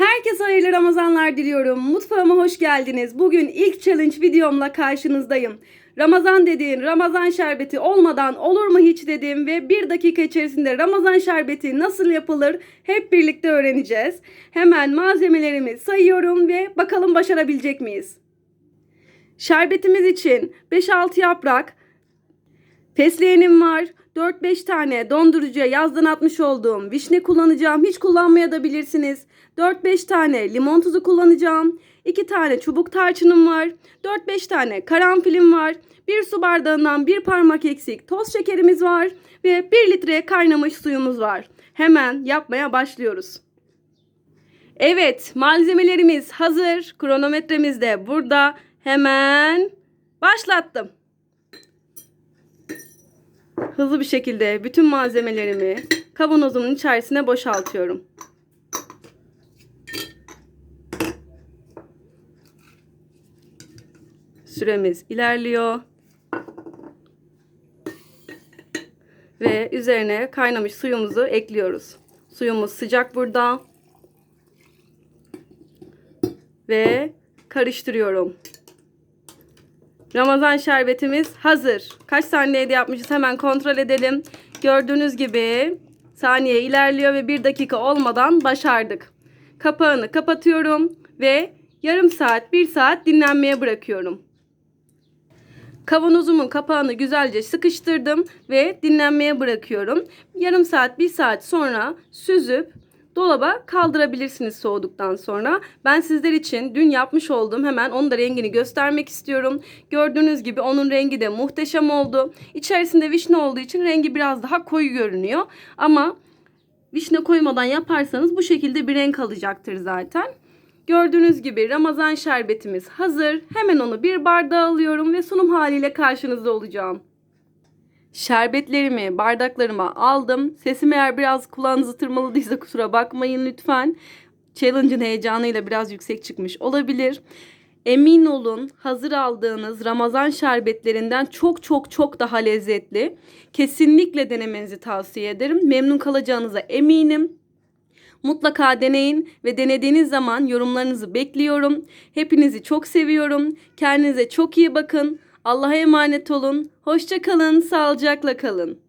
Herkese hayırlı Ramazanlar diliyorum. Mutfağıma hoş geldiniz. Bugün ilk challenge videomla karşınızdayım. Ramazan dediğin Ramazan şerbeti olmadan olur mu hiç dedim ve bir dakika içerisinde Ramazan şerbeti nasıl yapılır hep birlikte öğreneceğiz. Hemen malzemelerimi sayıyorum ve bakalım başarabilecek miyiz? Şerbetimiz için 5-6 yaprak, Fesleğenim var. 4-5 tane dondurucuya yazdan atmış olduğum vişne kullanacağım. Hiç kullanmaya da bilirsiniz. 4-5 tane limon tuzu kullanacağım. 2 tane çubuk tarçınım var. 4-5 tane karanfilim var. 1 su bardağından bir parmak eksik toz şekerimiz var. Ve 1 litre kaynamış suyumuz var. Hemen yapmaya başlıyoruz. Evet malzemelerimiz hazır. Kronometremiz de burada. Hemen başlattım. Hızlı bir şekilde bütün malzemelerimi kavanozumun içerisine boşaltıyorum. Süremiz ilerliyor. Ve üzerine kaynamış suyumuzu ekliyoruz. Suyumuz sıcak burada. Ve karıştırıyorum. Ramazan şerbetimiz hazır. Kaç saniyede yapmışız hemen kontrol edelim. Gördüğünüz gibi saniye ilerliyor ve bir dakika olmadan başardık. Kapağını kapatıyorum ve yarım saat bir saat dinlenmeye bırakıyorum. Kavanozumun kapağını güzelce sıkıştırdım ve dinlenmeye bırakıyorum. Yarım saat bir saat sonra süzüp dolaba kaldırabilirsiniz soğuduktan sonra. Ben sizler için dün yapmış olduğum hemen onun da rengini göstermek istiyorum. Gördüğünüz gibi onun rengi de muhteşem oldu. İçerisinde vişne olduğu için rengi biraz daha koyu görünüyor. Ama vişne koymadan yaparsanız bu şekilde bir renk alacaktır zaten. Gördüğünüz gibi Ramazan şerbetimiz hazır. Hemen onu bir bardağa alıyorum ve sunum haliyle karşınızda olacağım. Şerbetlerimi bardaklarıma aldım. Sesim eğer biraz kulağınızı tırmaladıysa kusura bakmayın lütfen. Challenge'ın heyecanıyla biraz yüksek çıkmış olabilir. Emin olun hazır aldığınız Ramazan şerbetlerinden çok çok çok daha lezzetli. Kesinlikle denemenizi tavsiye ederim. Memnun kalacağınıza eminim. Mutlaka deneyin ve denediğiniz zaman yorumlarınızı bekliyorum. Hepinizi çok seviyorum. Kendinize çok iyi bakın. Allah'a emanet olun. Hoşça kalın, sağlıcakla kalın.